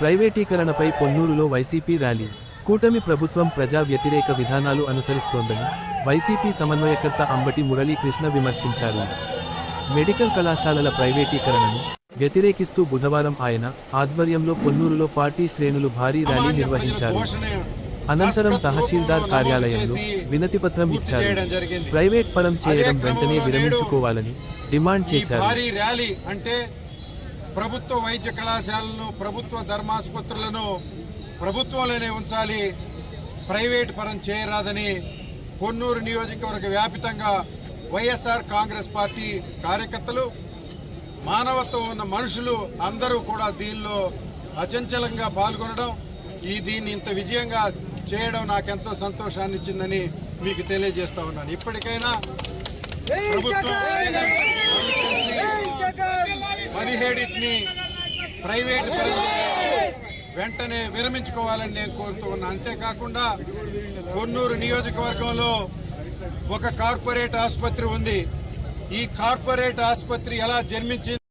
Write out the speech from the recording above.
ప్రైవేటీకరణపై పొన్నూరులో YCP rally. కూటమి ప్రభుత్వం ప్రజా వ్యతిరేక విధానాలు అనుసరిస్తోందని వైసీపీ సమన్వయకర్త అంబటి మురళీకృష్ణ విమర్శించారు. మెడికల్ కళాశాలల ప్రైవేటీకరణను వ్యతిరేకిస్తూ బుధవారం ఆయన ఆధ్వర్యంలో పొన్నూరులో పార్టీ శ్రేణులు భారీ ర్యాలీ నిర్వహించారు. అనంతరం తహసీల్దార్ కార్యాలయంలో వినతిపత్రం ఇచ్చారు. ప్రైవేట్ పరం చేయడం వెంటనే విరమించుకోవాలని డిమాండ్ చేశారు. అంటే ప్రభుత్వ వైద్య కళాశాలను ప్రభుత్వ ధర్మాసుపత్రులను ప్రభుత్వంలోనే ఉంచాలి. ప్రైవేట్ పరం చేయరాదని పొన్నూరు నియోజకవర్గ వ్యాపితంగా వైఎస్ఆర్ కాంగ్రెస్ పార్టీ కార్యకర్తలు మానవత్వం ఉన్న మనుషులు అందరూ కూడా దీనిలో అచంచలంగా పాల్గొనడం ఈ దీన్ని ఇంత విజయంగా చేయడం నాకెంతో సంతోషాన్ని ఇచ్చిందని మీకు తెలియజేస్తా ఉన్నాను. ఇప్పటికైనా ప్రభుత్వం పదిహేడింటిని ప్రైవేట్ వెంటనే విరమించుకోవాలని నేను కోరుతూ ఉన్నా. అంతేకాకుండా కొన్నూరు నియోజకవర్గంలో ఒక కార్పొరేట్ ఆసుపత్రి ఉంది. ఈ కార్పొరేట్ ఆసుపత్రి ఎలా జన్మించింది